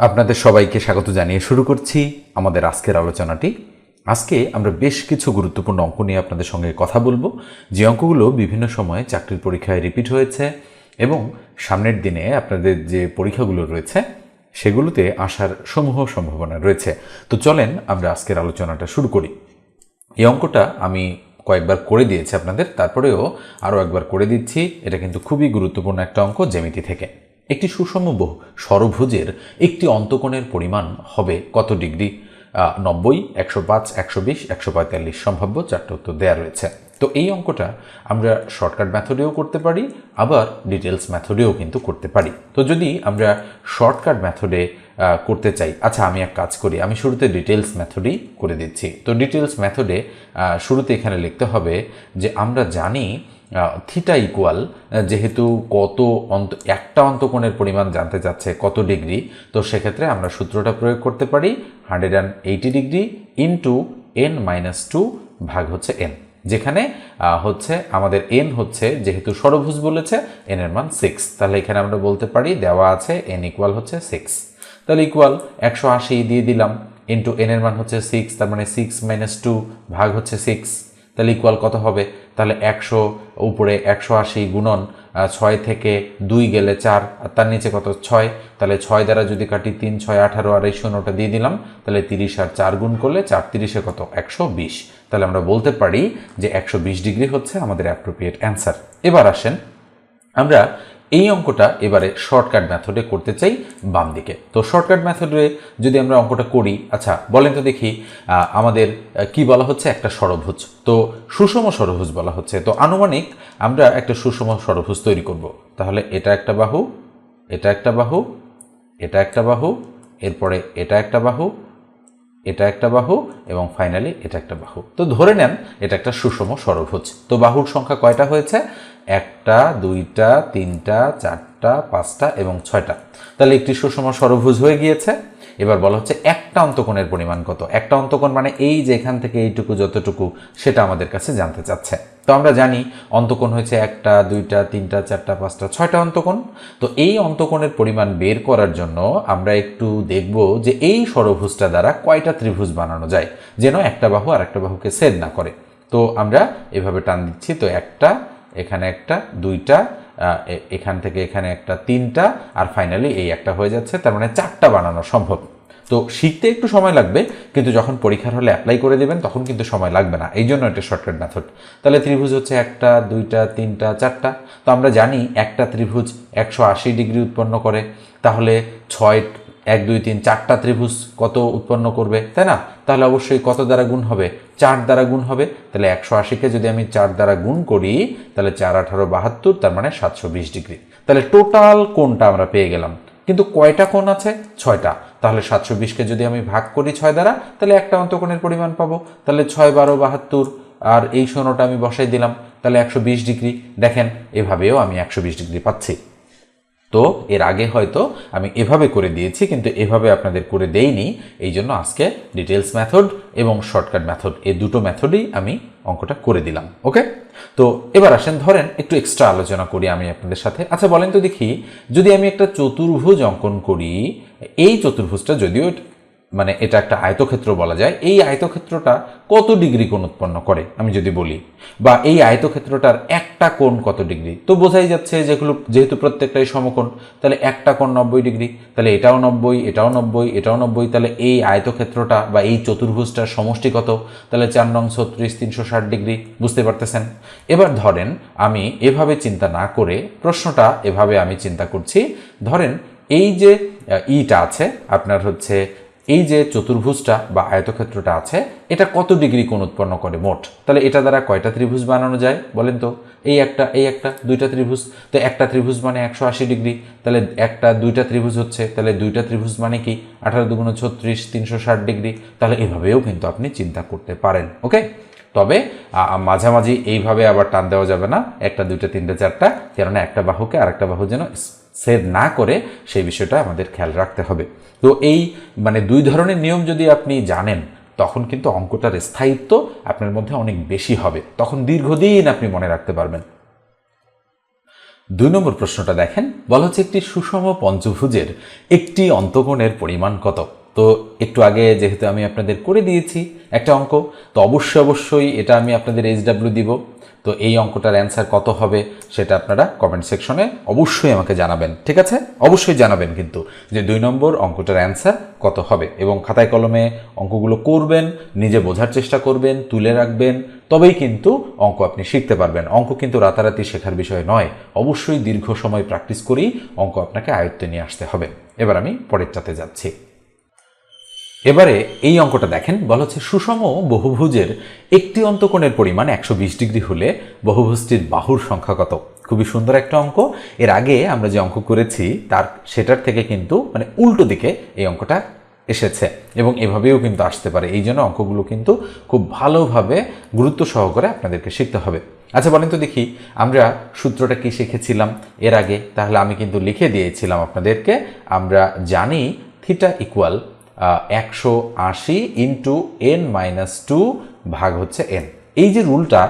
আপনাদের সবাইকে স্বাগত জানিয়ে শুরু করছি আমাদের আজকের আলোচনাটি। আজকে আমরা বেশ কিছু গুরুত্বপূর্ণ অঙ্ক নিয়ে আপনাদের সঙ্গে কথা বলব। যে অঙ্কগুলো বিভিন্ন সময়ে চাকরির পরীক্ষায় রিপিট হয়েছে এবং সামনের দিনে আপনাদের যে পরীক্ষাগুলো রয়েছে, সেগুলোতে আসার সমূহ সম্ভাবনা রয়েছে। তো চলেন আমরা আজকের আলোচনাটা শুরু করি। এই অঙ্কটা আমি কয়েকবার করে দিয়েছি আপনাদের, তারপরেও আরও একবার করে দিচ্ছি। এটা কিন্তু খুবই গুরুত্বপূর্ণ একটা অঙ্ক জ্যামিতি থেকে। একটি সুষম বহু সরভুজের একটি অন্তকোণের পরিমাণ হবে কত ডিগ্রি? নব্বই, একশো পাঁচ, একশো বিশ, একশো পঁয়তাল্লিশ সম্ভাব্য চারটে উত্তর দেওয়া রয়েছে। তো এই অঙ্কটা আমরা শর্টকাট মেথডেও করতে পারি, আবার ডিটেলস মেথডেও কিন্তু করতে পারি। তো যদি আমরা শর্টকাট মেথডে করতে চাই আচ্ছা আমি এক কাজ করি, আমি শুরুতে ডিটেলস মেথডেই করে দিচ্ছি। তো ডিটেলস মেথডে শুরুতে এখানে লিখতে হবে যে আমরা জানি থিটা ইকুয়াল যেহেতু কত অন্ত, একটা অন্তকোণের পরিমাণ জানতে চাচ্ছে কত ডিগ্রি, তো সেক্ষেত্রে আমরা সূত্রটা প্রয়োগ করতে পারি hundred and eighty degree into N minus two ভাগ হচ্ছে এন যেখানে হচ্ছে আমাদের এন হচ্ছে যেহেতু সরভুজ বলেছে এন এর মান সিক্স তাহলে এখানে আমরা বলতে পারি দেওয়া আছে এন ইকুয়াল হচ্ছে সিক্স তাহলে ইকুয়াল একশো আশি দিয়ে দিলাম ইন্টু এন এর মান হচ্ছে সিক্স তার মানে সিক্স মাইনাস টু ভাগ হচ্ছে সিক্স তাহলে ইকুয়াল কত হবে? তাহলে একশো, উপরে একশো আশি গুণন ছয় থেকে দুই গেলে চার, আর তার নিচে কত? ছয়। তাহলে ছয় দ্বারা যদি কাটি তিন, ছয়, আঠারো, আর এই শূন্যটা দিয়ে দিলাম, তাহলে তিরিশ আর চার গুণ করলে চার তিরিশে কত? একশো বিশ। তাহলে আমরা বলতে পারি যে একশো বিশ ডিগ্রি হচ্ছে আমাদের অ্যাপ্রোপ্রিয়েট অ্যান্সার এবার আসেন আমরা এই অঙ্কটা এবারে শর্টকাট মেথডে করতে চাই বাম দিকে। তো শর্টকাট মেথডে যদি আমরা অঙ্কটা করি আচ্ছা বলেন তো দেখি আমাদের কি বলা হচ্ছে? একটা ষড়ভুজ তো সুষম ষড়ভুজ বলা হচ্ছে। তো আনুমানিক আমরা একটা সুষম ষড়ভুজ তৈরি করব। তাহলে এটা একটা বাহু, এটা একটা বাহু, এটা একটা বাহু, এরপরে এটা একটা বাহু, এটা একটা বাহু, এবং ফাইনালি এটা একটা বাহু। তো ধরে নেন, এটা একটা সুষম ষড়ভুজ তো বাহুর সংখ্যা কয়টা হয়েছে? একটা, দুইটা, তিনটা, চারটা, পাঁচটা এবং ছয়টা। তাহলে একটি সুষম ষড়ভুজ হয়ে গিয়েছে। এবার বলা হচ্ছে একটা অন্তকোণের পরিমাণ কত? একটা অন্তকোণ মানে এই যে এখান থেকে এইটুকু যতটুকু, সেটা আমাদের কাছে জানতে চাচ্ছে। তো আমরা জানি অন্তকোণ হয়েছে একটা, দুইটা, তিনটা, চারটা, পাঁচটা, ছয়টা অন্তকোণ। তো এই অন্তকোণের পরিমাণ বের করার জন্য আমরা একটু দেখব যে এই ষড়ভুজটা দ্বারা কয়টা ত্রিভুজ বানানো যায়, যেন একটা বাহু আর একটা বাহুকে সেদ না করে। তো আমরা এভাবে টান দিচ্ছি। তো একটা এখানে একটা, দুইটা এখান থেকে এখানে একটা, তিনটা, আর ফাইনালি এই একটা হয়ে যাচ্ছে, তার মানে চারটা বানানো সম্ভব। তো শিখতে একটু সময় লাগবে, কিন্তু যখন পরীক্ষার হলে অ্যাপ্লাই করে দেবেন, তখন কিন্তু সময় লাগবে না। এই জন্য এটা শর্টকাট মেথড তাহলে ত্রিভুজ হচ্ছে একটা, দুইটা, তিনটা, চারটা। তো আমরা জানি একটা ত্রিভুজ একশো আশি ডিগ্রি উৎপন্ন করে। তাহলে ছয় এক, দুই, তিন, চারটা ত্রিভুজ কত উৎপন্ন করবে, তাই না? তাহলে অবশ্যই কত দ্বারা গুণ হবে? চার দ্বারা গুণ হবে। তাহলে একশো আশিকে যদি আমি চার দ্বারা গুণ করি, তাহলে চার, আঠারো, বাহাত্তর, তার মানে সাতশো বিশ ডিগ্রি। তাহলে টোটাল কোনটা আমরা পেয়ে গেলাম। কিন্তু কয়টা কোণ আছে? ছয়টা। তাহলে সাতশো বিশকে যদি আমি ভাগ করি ছয় দ্বারা, তাহলে একটা অন্তকোণের পরিমাণ পাবো। তাহলে ছয়, বারো, বাহাত্তর, আর এই শূন্যটা আমি বসাই দিলাম। তাহলে একশো বিশ ডিগ্রি। দেখেন, এভাবেও আমি একশো বিশ ডিগ্রি পাচ্ছি। তো এর আগে হয়তো আমি এভাবে করে দিয়েছি, কিন্তু এভাবে আপনাদের করে দেইনি। এই জন্য আজকে ডিটেলস মেথড এবং শর্টকাট মেথড এই দুটো মেথডেই আমি অঙ্কটা করে দিলাম, ওকে? তো এবার আসেন, ধরেন একটু এক্সট্রা আলোচনা করি আমি আপনাদের সাথে। আচ্ছা বলেন তো দেখি, যদি আমি একটা চতুর্ভুজ অঙ্কন করি, এই চতুর্ভুজটা যদিও মানে এটা একটা আয়তক্ষেত্র বলা যায়, এই আয়তক্ষেত্রটা কত ডিগ্রি কোণ উৎপন্ন করে, আমি যদি বলি? বা এই আয়তক্ষেত্রটার একটা কোণ কত ডিগ্রি? তো বোঝাই যাচ্ছে যেগুলো যেহেতু প্রত্যেকটাই সমকোণ, তাহলে একটা কোণ নব্বই ডিগ্রি, তাহলে এটাও নব্বই এটাও নব্বই এটাও নব্বই, তাহলে এই আয়তক্ষেত্রটা বা এই চতুর্ভুজটার সমষ্টি কত? তাহলে চার নং ছত্রিশ তিনশো ষাট ডিগ্রি, বুঝতে পারতেছেন? এবার ধরেন আমি এভাবে চিন্তা না করে প্রশ্নটা এভাবে আমি চিন্তা করছি, ধরেন এই যে ইটা আছে, আপনার হচ্ছে এই যে চতুর্ভুজটা বা আয়তক্ষেত্রটা আছে, এটা কত ডিগ্রি কোণ উৎপন্ন করে মোট? তাহলে এটা দ্বারা কয়টা ত্রিভুজ বানানো যায় বলেন তো? এই একটা এই একটা, দুইটা ত্রিভুজ। তো একটা ত্রিভুজ মানে একশো আশি ডিগ্রি। তাহলে একটা, দুইটা ত্রিভুজ হচ্ছে, তাহলে দুইটা ত্রিভুজ মানে কি? আঠারো দুগুণ ছত্রিশ, তিনশো ষাট ডিগ্রি। তাহলে এভাবেও কিন্তু আপনি চিন্তা করতে পারেন, ওকে? তবে মাঝামাঝি এইভাবে আবার টান দেওয়া যাবে না। একটা, দুইটা, তিনটা, চারটা, কেননা একটা বাহুকে আর একটা বাহু যেন সেভ না করে সেই বিষয়টা আমাদের খেয়াল রাখতে হবে। তো এই মানে দুই ধরনের নিয়ম যদি আপনি জানেন, তখন কিন্তু অঙ্কটার স্থায়িত্ব আপনার মধ্যে অনেক বেশি হবে। তখন দীর্ঘদিন আপনি মনে রাখতে পারবেন। দুই নম্বর প্রশ্নটা দেখেন, বলা হচ্ছে একটি সুষম পঞ্চভুজের একটি অন্তকোণের পরিমাণ কত? তো একটু আগে যেহেতু আমি আপনাদের করে দিয়েছি একটা অঙ্ক, তো অবশ্যই অবশ্যই এটা আমি আপনাদের এইচ ডাব্লিউ দিব। তো এই অঙ্কটার অ্যান্সার কত হবে সেটা আপনারা কমেন্ট সেকশনে অবশ্যই আমাকে জানাবেন, ঠিক আছে? অবশ্যই জানাবেন কিন্তু যে দুই নম্বর অঙ্কটার অ্যান্সার কত হবে এবং খাতায় কলমে অঙ্কগুলো করবেন, নিজে বোঝার চেষ্টা করবেন, তুলে রাখবেন, তবেই কিন্তু অঙ্ক আপনি শিখতে পারবেন। অঙ্ক কিন্তু রাতারাতি শেখার বিষয় নয়, অবশ্যই দীর্ঘ সময় প্র্যাকটিস করেই অঙ্ক আপনাকে আয়ত্তে নিয়ে আসতে হবে। এবার আমি পরেরটাতে যাচ্ছি। এবারে এই অঙ্কটা দেখেন, বলা হচ্ছে সুষম বহুভুজের একটি অন্তকোণের পরিমাণ একশো বিশ ডিগ্রি হলে বহুভুজটির বাহুর সংখ্যা কত? খুবই সুন্দর একটা অঙ্ক। এর আগে আমরা যে অঙ্ক করেছি, তার সেটার থেকে কিন্তু মানে উল্টো দিকে এই অঙ্কটা এসেছে এবং এভাবেও কিন্তু আসতে পারে। এই জন্য অঙ্কগুলো কিন্তু খুব ভালোভাবে গুরুত্ব সহকারে আপনাদেরকে শিখতে হবে। আচ্ছা বলেন তো দেখি, আমরা সূত্রটা কি শিখেছিলাম এর আগে? তাহলে আমি কিন্তু লিখে দিয়েছিলাম আপনাদেরকে, আমরা জানি থিটা ইকুয়াল একশো আশি ইন্টু এন মাইনাস টু ভাগ হচ্ছে এন এই যে রুলটা,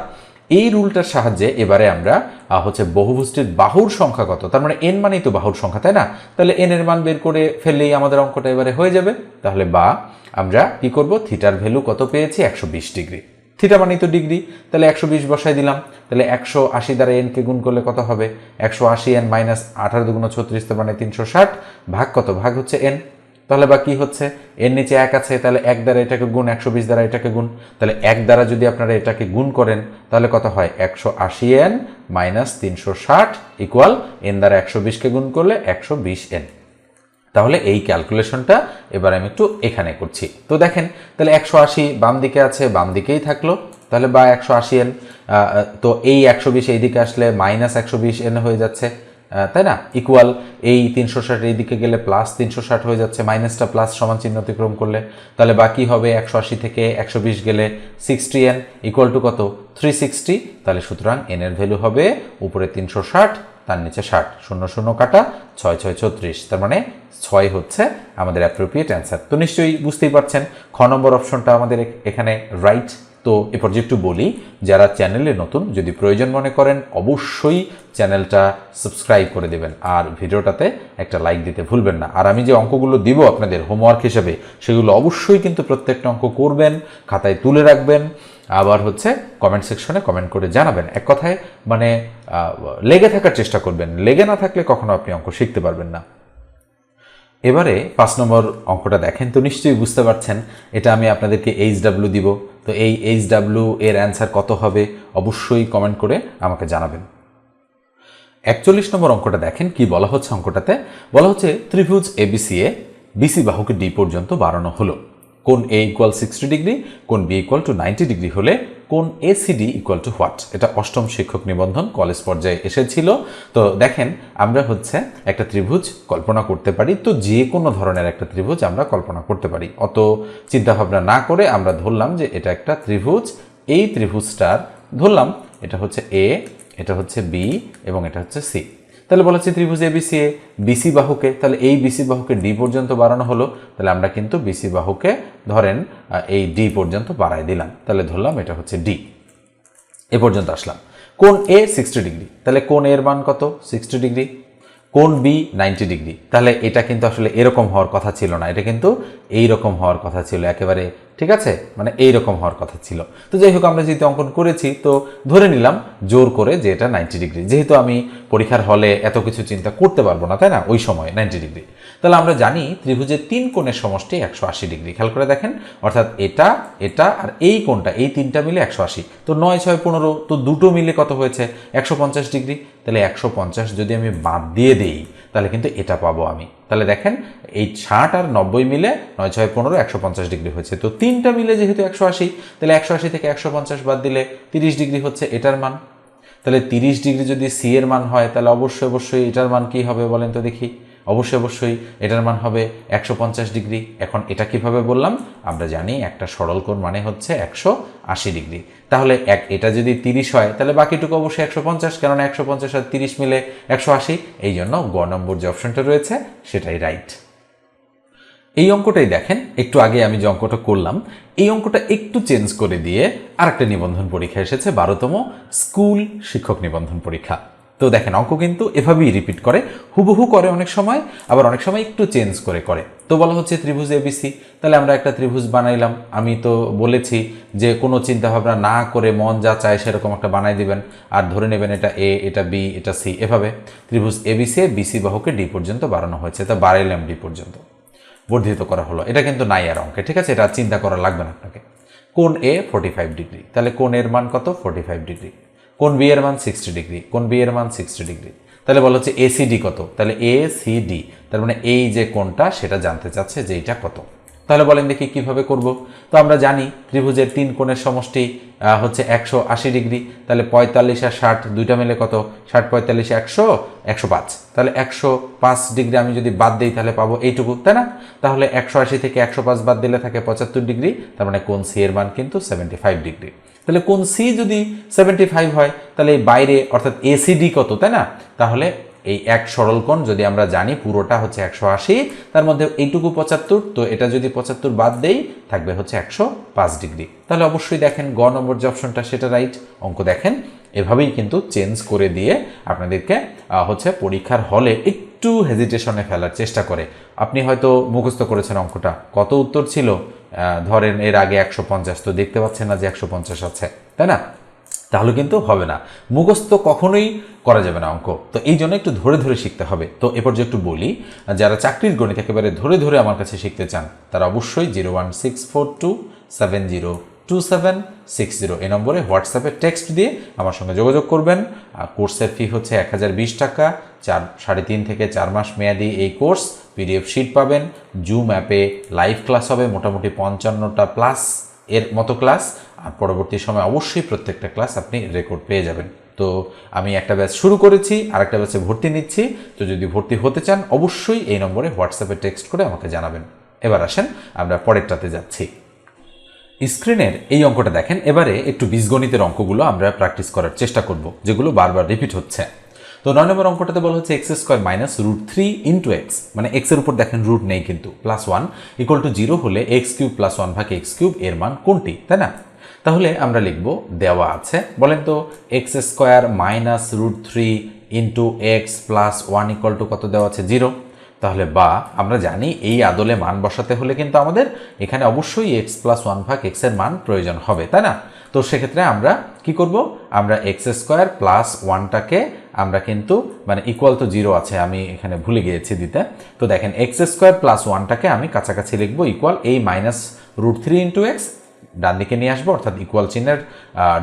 এই রুলটার সাহায্যে এবারে আমরা হচ্ছে বহুভুষ্টির বাহুর সংখ্যা কত? তার মানে এন মানেই তো বাহুর সংখ্যা, তাই না? তাহলে এন এর মান বের করে ফেললেই আমাদের অঙ্কটা এবারে হয়ে যাবে। তাহলে বা, আমরা কি করব? থিটার ভ্যালু কত পেয়েছি? একশো বিশ ডিগ্রি। থিটা মানেই তো ডিগ্রি। তাহলে একশো বিশ বসাই দিলাম। তাহলে একশো আশি দ্বারা এনকে গুণ করলে কত হবে? একশো আশি এন মাইনাস আঠারো দুগুণ ছত্রিশ মানে তিনশো ষাট। ভাগ কত? ভাগ হচ্ছে এন তাহলে বা কি হচ্ছে? এর নিচে এক আছে, তাহলে এক দ্বারা এটাকে গুণ, একশো বিশ দ্বারা এটাকে গুণ। তাহলে এক দ্বারা যদি আপনারা এটাকে গুণ করেন, তাহলে কত হয়? একশো আশি এন মাইনাস তিনশো ষাট ইকুয়াল এন দ্বারা একশো বিশকে গুণ করলে একশো বিশ এন। তাহলে এই ক্যালকুলেশনটা এবার আমি একটু এখানে করছি। তো দেখেন, তাহলে একশো আশি বাম দিকে আছে, বাম দিকেই থাকল। তাহলে বা একশো আশি এন তো এই একশো বিশ এই দিকে আসলে মাইনাস একশো বিশ এন হয়ে যাচ্ছে। তাই না? ইকুয়াল এই তিনশো ষাট এই দিকে গেলে প্লাস তিনশো ষাট হয়ে যাচ্ছে মাইনাসটা প্লাস সমান চিহ্ন অতিক্রম করলে, তাহলে বাকি হবে একশো আশি থেকে একশো বিশ গেলে সিক্সটি এন ইকুয়াল টু কত? থ্রি সিক্সটি তাহলে সুতরাং এন এর ভ্যালু হবে উপরে তিনশো ষাট, তার নিচে ষাট। শূন্য শূন্য কাটা, ছয় ছয় ছত্রিশ। তার মানে ছয় হচ্ছে আমাদের অ্যাপ্রোপ্রিয়েট অ্যান্সার তো নিশ্চয়ই বুঝতেই পারছেন, খ নম্বর অপশনটা আমাদের এখানে রাইট তো এ পর্যায়ে একটু বলি, যারা চ্যানেলে নতুন, যদি প্রয়োজন মনে করেন, অবশ্যই চ্যানেলটা সাবস্ক্রাইব করে দেবেন। আর ভিডিওটাতে একটা লাইক দিতে ভুলবেন না। আর আমি যে অঙ্কগুলো দিব আপনাদের হোমওয়ার্ক হিসেবে, সেগুলো অবশ্যই কিন্তু প্রত্যেকটা অঙ্ক করবেন, খাতায় তুলে রাখবেন, আবার হচ্ছে কমেন্ট সেকশনে কমেন্ট করে জানাবেন। এক কথায় মানে লেগে থাকার চেষ্টা করবেন। লেগে না থাকলে কখনো আপনি অঙ্ক শিখতে পারবেন না। এবারে পাঁচ নম্বর অঙ্কটা দেখেন তো নিশ্চয়ই বুঝতে পারছেন। এটা আমি আপনাদেরকে এইচ ডাব্লিউ দিব। তো এই এইচ ডাব্লিউ এর অ্যান্সার কত হবে অবশ্যই কমেন্ট করে আমাকে জানাবেন। একচল্লিশ নম্বর অঙ্কটা দেখেন, কি বলা হচ্ছে অঙ্কটাতে? বলা হচ্ছে ত্রিভুজ এবিসি এ বিসি বাহুকে ডি পর্যন্ত বাড়ানো হলো। কোন এ ইকুয়াল সিক্সটি ডিগ্রি কোন B equal to ninety degree হলে কোন এসিডি ইকুয়াল টু হোয়াট এটা অষ্টম শিক্ষক নিবন্ধন কলেজ পর্যায়ে এসেছিল। তো দেখেন, আমরা হচ্ছে একটা ত্রিভুজ কল্পনা করতে পারি। তো যে কোনো ধরনের একটা ত্রিভুজ আমরা কল্পনা করতে পারি। অত চিন্তাভাবনা না করে আমরা ধরলাম যে এটা একটা ত্রিভুজ। এই ত্রিভুজটার ধরলাম, এটা হচ্ছে এ এটা হচ্ছে বি এবং এটা হচ্ছে সি তাহলে বলা হচ্ছে ত্রিভুজ এ বিসি এ বিসি বাহুকে। তাহলে এই বিসি বাহুকে ডি পর্যন্ত বাড়ানো হলো। তাহলে আমরা কিন্তু বিসি বাহুকে ধরেন এই ডি পর্যন্ত বাড়াই দিলাম। তাহলে ধরলাম এটা হচ্ছে ডি এ পর্যন্ত আসলাম। কোন এ সিক্সটি ডিগ্রি। তাহলে কোন এর মান কত? Sixty degree. কোন বি নাইনটি ডিগ্রি। তাহলে এটা কিন্তু আসলে এরকম হওয়ার কথা ছিল না। এটা কিন্তু এই রকম হওয়ার কথা ছিল। একেবারে ঠিক আছে? মানে এই রকম হওয়ার কথা ছিল। তো যাই হোক, আমরা যেহেতু অঙ্কন করেছি, তো ধরে নিলাম জোর করে যে এটা নাইনটি ডিগ্রি যেহেতু আমি পরীক্ষার হলে এত কিছু চিন্তা করতে পারব না, তাই না? ওই সময় নাইনটি ডিগ্রি তাহলে আমরা জানি ত্রিভুজের তিন কোণের সমষ্টি একশো আশি ডিগ্রি খেয়াল করে দেখেন, অর্থাৎ এটা এটা আর এই কোণটা, এই তিনটা মিলে একশো আশি। তো নয়, ছয়, পনেরো, তো দুটো মিলে কত হয়েছে? একশো পঞ্চাশ ডিগ্রি তাহলে একশো পঞ্চাশ যদি আমি বাদ দিয়ে দিই তাহলে কিন্তু এটা পাবো আমি। তাহলে দেখেন, এই ষাট আর নব্বই মিলে নয় ছয় পনেরো একশো পঞ্চাশ ডিগ্রি হয়েছে। তো তিনটা মিলে যেহেতু একশো আশি, তাহলে একশো আশি থেকে একশো পঞ্চাশ বাদ দিলে তিরিশ ডিগ্রি হচ্ছে এটার মান। তাহলে তিরিশ ডিগ্রি যদি সি এর মান হয়, তাহলে অবশ্যই অবশ্যই এটার মান কি হবে বলেন তো দেখি। অবশ্যই অবশ্যই এটার মান হবে একশো পঞ্চাশ ডিগ্রি। এখন এটা কীভাবে বললাম? আমরা জানি একটা সরল কোণ মানে হচ্ছে একশো আশি ডিগ্রি। তাহলে এক, এটা যদি তিরিশ হয়, তাহলে বাকিটুকু অবশ্যই একশো পঞ্চাশ, কেননা একশো পঞ্চাশ আর তিরিশ মিলে একশো আশি। এই জন্য গ নম্বর যে অপশনটা রয়েছে, সেটাই রাইট। এই অঙ্কটাই দেখেন, একটু আগে আমি যে অঙ্কটা করলাম, এই অঙ্কটা একটু চেঞ্জ করে দিয়ে আর একটা নিবন্ধন পরীক্ষা এসেছে বারোতম স্কুল শিক্ষক নিবন্ধন পরীক্ষা। তো দেখেন, অঙ্ক কিন্তু এভাবেই রিপিট করে, হুবহু করে অনেক সময়, আবার অনেক সময় একটু চেঞ্জ করে করে। তো বলা হচ্ছে ত্রিভুজ এবিসি তাহলে আমরা একটা ত্রিভুজ বানাইলাম। আমি তো বলেছি যে কোনো চিন্তা ভাবনা না করে মন যা চায় সেরকম একটা বানাই দিবেন। আর ধরে নেবেন এটা এ এটা বি এটা সি এভাবে ত্রিভুজ এবিসি বিসি বাহুকে ডি পর্যন্ত বাড়ানো হয়েছে, তা বাড়াইলাম ডি পর্যন্ত। বর্ধিত করা হলো। এটা কিন্তু নাই আর অঙ্কে, ঠিক আছে? এটা চিন্তা করা লাগবে না আপনাকে। কোন এ ফোর্টি ফাইভ ডিগ্রি তাহলে কোন এর মান কত? ফোর্টি ফাইভ ডিগ্রি কোন বি এর মান সিক্সটি ডিগ্রি কোন বি এর মান সিক্সটি ডিগ্রি তাহলে বলা হচ্ছে এসিডি কত? তাহলে এ সি ডি তার মানে এই যে কোনটা সেটা জানতে চাচ্ছে যে এটা কত। তাহলে বলেন দেখি কীভাবে করব। তো আমরা জানি ত্রিভুজের তিন কোণের সমষ্টি হচ্ছে একশো আশি ডিগ্রি তাহলে পঁয়তাল্লিশ আর ষাট, দুইটা মিলে কত? ষাট, পঁয়তাল্লিশ, একশো একশো পাঁচ। তাহলে একশো পাঁচ ডিগ্রি আমি যদি বাদ দিই তাহলে পাবো এইটুকু, তাই না? তাহলে একশো আশি থেকে একশো পাঁচ বাদ দিলে থাকে পঁচাত্তর ডিগ্রি তার মানে কোন সি এর মান কিন্তু সেভেন্টি ফাইভ ডিগ্রি তাহলে কোন সি যদি সেভেন্টি ফাইভ হয়, তাহলে এই বাইরে, অর্থাৎ এসিডি কত, তাই না? তাহলে এই এক সরল কোণ যদি আমরা জানি, পুরোটা হচ্ছে একশো আশি, তার মধ্যে এইটুকু পঁচাত্তর, তো এটা যদি পঁচাত্তর বাদ দেই, থাকবে হচ্ছে একশো পাঁচ ডিগ্রি। তাহলে অবশ্যই দেখেন, গ নম্বর যে অপশনটা, সেটা রাইট অঙ্ক দেখেন। এভাবেই কিন্তু চেঞ্জ করে দিয়ে আপনাদেরকে হচ্ছে পরীক্ষার হলে একটু হেজিটেশনে ফেলার চেষ্টা করে। আপনি হয়তো মুখস্থ করেছেন অঙ্কটা। কত উত্তর ছিল? ধরেন এর আগে একশো পঞ্চাশ, তো দেখতে পাচ্ছেন না যে একশো পঞ্চাশ আছে, তাই না? তাহলে কিন্তু হবে না। মুখস্থ কখনোই করা যাবে না অঙ্ক। তো এই জন্য একটু ধরে ধরে শিখতে হবে। তো এ পর্যায়ে একটু বলি, যারা চাকরির গণিত একেবারে ধরে ধরে আমার কাছে শিখতে চান, তারা অবশ্যই zero one six four two seven zero two seven six zero এই নম্বরে হোয়াটসঅ্যাপে টেক্সট দিয়ে আমার সঙ্গে যোগাযোগ করবেন। আর কোর্সের ফি হচ্ছে এক হাজার বিশ টাকা। চার, সাড়ে তিন থেকে চার মাস মেয়াদি এই কোর্স। পিডিএফ শিট পাবেন। জুম অ্যাপে লাইভ ক্লাস হবে, মোটামুটি পঞ্চান্নটা প্লাস এর মতো ক্লাস। আর পরবর্তী সময় অবশ্যই প্রত্যেকটা ক্লাস আপনি রেকর্ড পেয়ে যাবেন। তো আমি একটা ব্যাচ শুরু করেছি আর একটা ব্যাচে ভর্তি নিচ্ছি। তো যদি ভর্তি হতে চান, অবশ্যই এই নম্বরে হোয়াটসঅ্যাপে টেক্সট করে আমাকে জানাবেন। এবার আসেন, আমরা পরেরটাতে যাচ্ছি। স্ক্রিনের এই অঙ্কটা দেখেন, এবারে একটু বীজগণিতের অঙ্কগুলো আমরা প্র্যাকটিস করার চেষ্টা করব, যেগুলো বারবার রিপিট হচ্ছে। তো নয় নম্বর অঙ্কটাতে বলা হচ্ছে X square minus root three into X মানে এক্সের উপর দেখেন রুট নেই কিন্তু plus one equal to zero হলে এক্স কিউব প্লাস ওয়ান ভাগ এক্স কিউব এর মান কোনটি, তাই না? তাহলে আমরা লিখব, দেওয়া আছে, বলেন তো X square minus root three into X plus one equal to কত দেওয়া আছে? জিরো তাহলে বা আমরা জানি এই আদলে মান বসাতে হলে কিন্তু আমাদের এখানে অবশ্যই এক্স প্লাস ওয়ান ভাগ এক্সের মান প্রয়োজন হবে, তাই না? তো সেক্ষেত্রে আমরা কি করব? আমরা এক্স স্কোয়ার প্লাস ওয়ানটাকে আমরা কিন্তু মানে ইকুয়াল তো জিরো আছে, আমি এখানে ভুলে গিয়েছি দিতে। তো দেখেন এক্স স্কোয়ার প্লাস ওয়ানটাকে আমি কাছাকাছি লিখব ইকুয়াল এই minus root three into X ডান দিকে নিয়ে আসব, অর্থাৎ ইকুয়াল চিহ্নের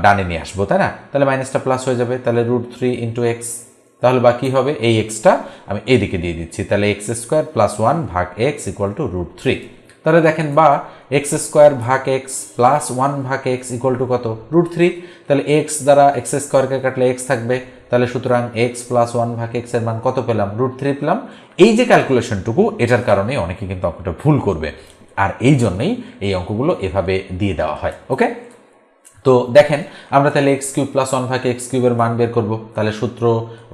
ডানে নিয়ে আসব, তাই না? তাহলে মাইনাসটা প্লাস হয়ে যাবে, তাহলে রুট থ্রি ইন্টু এক্স তাহলে বা কী হবে? এই এক্সটা আমি এদিকে দিয়ে দিচ্ছি। তাহলে এক্স স্কোয়ার প্লাস ওয়ান ভাগ X equal to root three তাহলে দেখেন বা এক্স স্কোয়ার ভাগ এক্স প্লাস ওয়ান ভাগ এক্স ইকুয়াল টু কত? রুট থ্রি তাহলে এক্স দ্বারা এক্স স্কোয়ারকে কাটলে এক্স থাকবে। তাহলে সুতরাং এক্স প্লাস ওয়ান ভাগ এক্সের মান কত পেলাম? রুট থ্রি পেলাম। এই যে ক্যালকুলেশনটুকু এটার কারণে অনেকে কিন্তু অঙ্কটা ভুল করবে। আর এই জন্যই এই অঙ্কগুলো এভাবে দিয়ে দেওয়া হয়। ওকে তো দেখেন, আমরা তাহলে এক্স কিউব প্লাস ওয়ান ভাগে এক্স কিউবের মান বের করব। তাহলে সূত্র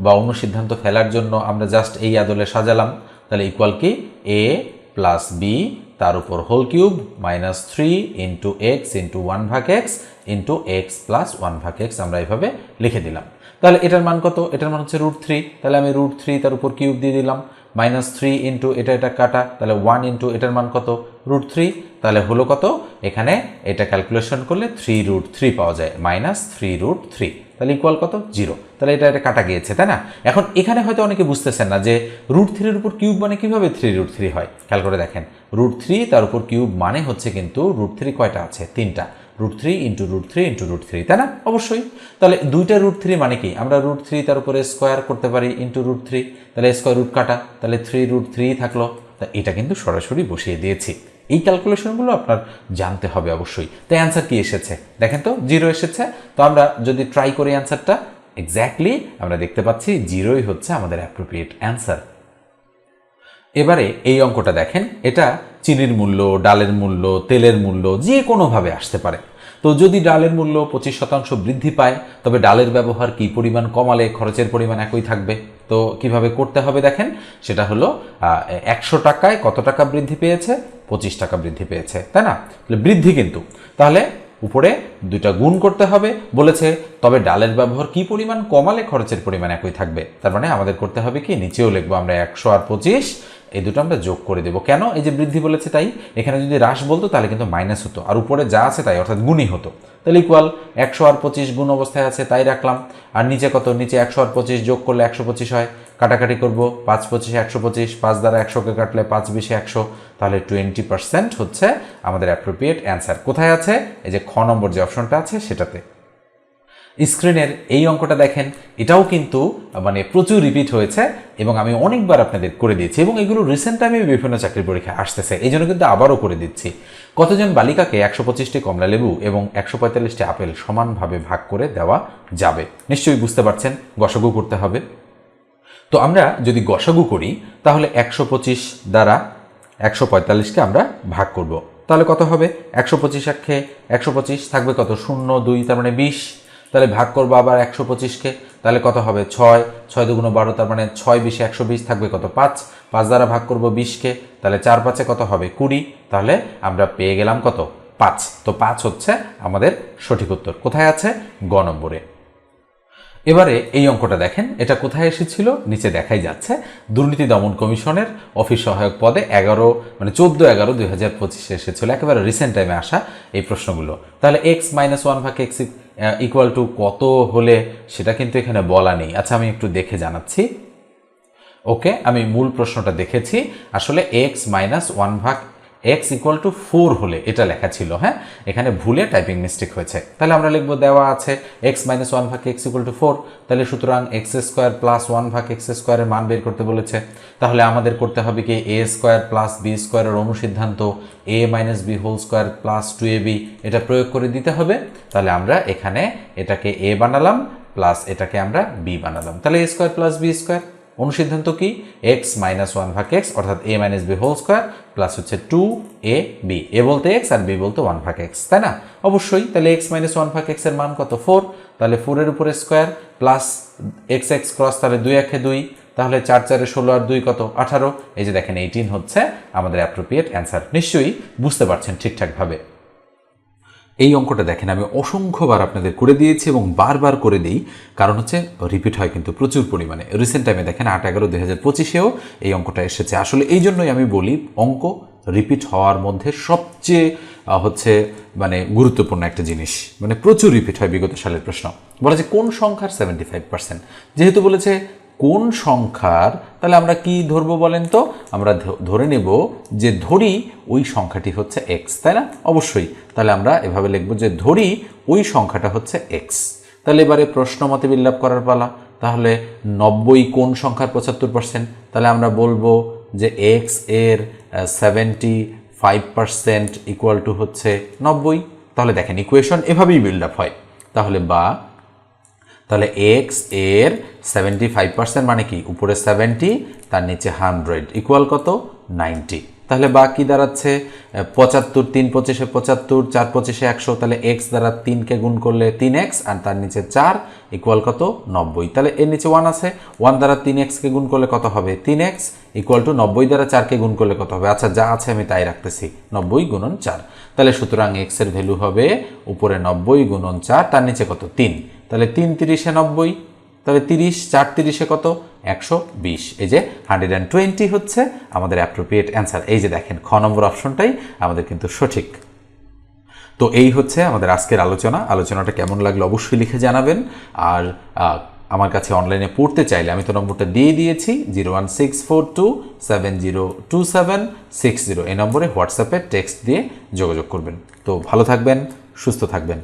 বা অনুসিদ্ধান্ত ফেলার জন্য আমরা জাস্ট এই আদলে সাজালাম। তাহলে ইকুয়াল কি? এ প্লাস বি তার উপর whole cube minus three into X into one ভাগ X into X plus one ভাগ এক্স আমরা এইভাবে লিখে দিলাম। তাহলে এটার মান কত? এটার মান হচ্ছে রুট থ্রি তাহলে আমি রুট থ্রি তার উপর কিউব দিয়ে দিলাম। মাইনাস থ্রি ইন্টু এটা এটা কাটা, তাহলে ওয়ান ইন্টু এটার মান কত? Root three. তাহলে হলো কত? এখানে এটা ক্যালকুলেশন করলে থ্রি রুট থ্রি পাওয়া যায়, মাইনাস থ্রি রুট থ্রি। তাহলে ইকুয়াল কত? জিরো। তাহলে এটা এটা কাটা গিয়েছে, তাই না? এখন এখানে হয়তো অনেকে বুঝতেছেন না যে রুট থ্রির উপর কিউব মানে কীভাবে থ্রি রুট থ্রি হয়? খেয়াল করে দেখেন। রুট থ্রি তার উপর কিউব মানে হচ্ছে কিন্তু রুট থ্রি কয়টা আছে? তিনটা। Root three into root three into root three তাই না? অবশ্যই। তাহলে দুইটা রুট থ্রি মানে কি? আমরা রুট থ্রি তার উপরে স্কোয়ার করতে পারি ইন্টু রুট থ্রি তাহলে স্কোয়ার রুট কাটা, তাহলে থ্রি রুট থ্রি থাকল। তা এটা কিন্তু সরাসরি বসিয়ে দিয়েছি। এই ক্যালকুলেশনগুলো আপনার জানতে হবে অবশ্যই। তাই অ্যান্সার কি এসেছে? দেখেন তো জিরো এসেছে। তো আমরা যদি ট্রাই করি অ্যান্সারটা এক্স্যাক্টলি আমরা দেখতে পাচ্ছি জিরোই হচ্ছে আমাদের অ্যাপ্রোপ্রিয়েট অ্যান্সার এবারে এই অঙ্কটা দেখেন, এটা চিনির মূল্য, ডালের মূল্য, তেলের মূল্য, যে কোনোভাবে আসতে পারে। তো যদি ডালের মূল্য পঁচিশ শতাংশ বৃদ্ধি পায়, তবে ডালের ব্যবহার কি পরিমাণ কমালে খরচের পরিমাণ একই থাকবে? তো কীভাবে করতে হবে দেখেন, সেটা হলো একশো টাকায় কত টাকা বৃদ্ধি পেয়েছে? পঁচিশ টাকা বৃদ্ধি পেয়েছে, তাই না? বৃদ্ধি কিন্তু। তাহলে উপরে দুইটা গুণ করতে হবে, বলেছে, তবে ডালের ব্যবহার কি পরিমাণ কমালে খরচের পরিমাণ একই থাকবে? তার মানে আমাদের করতে হবে কি? নিচেও লিখব আমরা একশো আর পঁচিশ এই দুটো আমরা যোগ করে দেবো। কেন? এই যে বৃদ্ধি বলেছে তাই। এখানে যদি হ্রাস বলতো, তাহলে কিন্তু মাইনাস হতো। আর উপরে যা আছে তাই, অর্থাৎ গুণই হতো। তাহলে ইকুয়াল একশো আর পঁচিশ গুণ অবস্থায় আছে, তাই রাখলাম। আর নিচে কত? নিচে একশো আর পঁচিশ যোগ করলে একশো পঁচিশ হয়। কাটাকাটি করব, পাঁচ পঁচিশে একশো পঁচিশ, পাঁচ দ্বারা একশোকে কাটলে পাঁচ বিশে একশো। তাহলে টোয়েন্টি পার্সেন্ট হচ্ছে আমাদের অ্যাপ্রোপ্রিয়েট অ্যান্সার কোথায় আছে? এই যে খ নম্বর যে অপশনটা আছে, সেটাতে। স্ক্রিনের এই অঙ্কটা দেখেন, এটাও কিন্তু মানে প্রচুর রিপিট হয়েছে এবং আমি অনেকবার আপনাদের করে দিয়েছি এবং এগুলো রিসেন্ট টাইমে বিভিন্ন চাকরির পরীক্ষা আসতেছে। এই জন্য কিন্তু আবারও করে দিচ্ছি। কতজন বালিকাকে একশো পঁচিশটি কমলা লেবু এবং একশো পঁয়তাল্লিশটি আপেল সমানভাবে ভাগ করে দেওয়া যাবে? নিশ্চয়ই বুঝতে পারছেন, গসগু করতে হবে। তো আমরা যদি গসাগু করি, তাহলে একশো পঁচিশ দ্বারা একশো পঁয়তাল্লিশকে আমরা ভাগ করব। তাহলে কত হবে? একশো পঁচিশ একে একশো পঁচিশ থাকবে কত? শূন্য, দুই, তার মানে বিশ। তাহলে ভাগ করব আবার একশো পঁচিশকে, তাহলে কত হবে? ছয় ছয় দুগুণ বারো, তার মানে ছয় বিশে একশো বিশ থাকবে কত? পাঁচ। পাঁচ দ্বারা ভাগ করব বিশকে, তাহলে চার পাঁচে কত হবে? কুড়ি। তাহলে আমরা পেয়ে গেলাম কত? পাঁচ। তো পাঁচ হচ্ছে আমাদের সঠিক উত্তর। কোথায় আছে? গ নম্বরে। এবারে এই অঙ্কটা দেখেন, এটা কোথায় এসেছিল? নিচে দেখাই যাচ্ছে। দুর্নীতি দমন কমিশনের অফিস সহায়ক পদে এগারো মানে চোদ্দ এগারো দুই হাজার পঁচিশে এসেছিল। একেবারে রিসেন্ট টাইমে আসা এই প্রশ্নগুলো। তাহলে এক্স মাইনাস ওয়ান ভাগ এক্স ইকুয়াল টু কত হলে সেটা কিন্তু এখানে বলা নেই। আচ্ছা আমি একটু দেখে জানাচ্ছি। ওকে, আমি মূল প্রশ্নটা দেখেছি। আসলে এক্স মাইনাস ওয়ান ভাগ এক্স ইকুয়াল টু ফোর হলে এটা লেখা ছিল হ্যাঁ? এখানে ভুলে টাইপিং মিস্টেক হয়েছে। তাহলে আমরা লিখব দেওয়া আছে এক্স মাইনাস ওয়ান ভাগ এক্স ইকুয়াল টু ফোর তাহলে সুতরাং এক্স স্কোয়ার প্লাস ওয়ান ভাগ এক্স স্কোয়ারের মান বের করতে বলেছে। তাহলে আমাদের করতে হবে কি? এ স্কোয়ার প্লাস বি স্কোয়ারের অনুসিদ্ধান্ত A minus B whole square plus two A B এটা প্রয়োগ করে দিতে হবে। তাহলে আমরা এখানে এটাকে এ বানালাম প্লাস এটাকে আমরা বি বানালাম। তাহলে A square plus B square অনুসিদ্ধান্ত কি? এক্স মাইনাস ওয়ান ভাগ এক্স অর্থাৎ A minus B whole square plus হচ্ছে টু এ বি এ বলতে এক্স আর বি বলতে ওয়ান ভাগ এক্স তাই না? অবশ্যই, তাহলে এক্স মাইনাস ওয়ান ভাগ এক্সের মান কত? ফোর তাহলে ফোরের উপরে square plus X X cross তাহলে দুই একে দুই। তাহলে চার, চারে ষোলো আর দুই কত? আঠারো। এই যে দেখেন এইটিন হচ্ছে আমাদের অ্যাপ্রোপ্রিয়েট অ্যান্সার নিশ্চয়ই বুঝতে পারছেন ঠিকঠাকভাবে। এই অঙ্কটা দেখেন, আমি অসংখ্যবার আপনাদের করে দিয়েছি এবং বারবার করে দিই। কারণ হচ্ছে রিপিট হয় কিন্তু প্রচুর পরিমাণে। রিসেন্ট টাইমে দেখেন, আট এগারো দুই হাজার পঁচিশেও এই অঙ্কটা এসেছে। আসলে এই জন্যই আমি বলি, অঙ্ক রিপিট হওয়ার মধ্যে সবচেয়ে হচ্ছে মানে গুরুত্বপূর্ণ একটা জিনিস। মানে প্রচুর রিপিট হয় বিগত সালের প্রশ্ন। বলা যে কোন সংখ্যার সেভেন্টি ফাইভ পার্সেন্ট যেহেতু বলেছে কোন সংখ্যার, তাহলে আমরা কি ধরবো বলেন তো? আমরা ধরে নেব যে ধরি ওই সংখ্যাটি হচ্ছে এক্স তাই না? অবশ্যই। তাহলে আমরা এভাবে লিখব যে ধরি ওই সংখ্যাটা হচ্ছে এক্স তাহলে এবারে প্রশ্ন মতে বিল্লাপ করার পালা। তাহলে নব্বই কোন সংখ্যার পঁচাত্তর পার্সেন্ট তাহলে আমরা বলব যে এক্সের seventy five percent equal to হচ্ছে নব্বই। তাহলে দেখেন ইকুয়েশন এভাবেই বিল্ড আপ হয়। তাহলে বা তাহলে এক্সের সেভেন্টি ফাইভ পার্সেন্ট মানে কি? উপরে সেভেন্টি তার নিচে হান্ড্রেড ইকুয়াল কত? নাইনটি তাহলে বাকি দাঁড়াচ্ছে পঁচাত্তর, তিন পঁচিশে পঁচাত্তর, চার পঁচিশে একশো, তাহলে এক্স দ্বারা তিনকে গুণ করলে তিন এক্স আর তার নিচে চার ইকুয়াল কত? নব্বই। তাহলে এর নিচে ওয়ান আছে ওয়ান দ্বারা তিন এক্সকে গুণ করলে কত হবে? তিন এক্স ইকুয়াল টু নব্বই দ্বারা চারকে গুণ করলে কত হবে? আচ্ছা যা আছে আমি তাই রাখতেছি, নব্বই গুণন চার। তাহলে সুতরাং এক্সের ভ্যালু হবে উপরে নব্বই গুণন চার, তার নিচে কত? তিন। তাহলে তিন তিরিশে নব্বই, তাহলে তিরিশ, চার তিরিশে কত? একশো বিশ। এই যে হান্ড্রেড অ্যান্ড টোয়েন্টি হচ্ছে আমাদের অ্যাপ্রোপ্রিয়েট অ্যান্সার এই যে দেখেন, খ নম্বর অপশনটাই আমাদের কিন্তু সঠিক। তো এই হচ্ছে আমাদের আজকের আলোচনা। আলোচনাটা কেমন লাগল অবশ্যই লিখে জানাবেন। আর আমার কাছে অনলাইনে পড়তে চাইলে আমি তো নম্বরটা দিয়ে দিয়েছি, zero one six four two seven zero two seven six zero. এই নম্বরে হোয়াটসঅ্যাপে টেক্সট দিয়ে যোগাযোগ করবেন। তো ভালো থাকবেন, সুস্থ থাকবেন।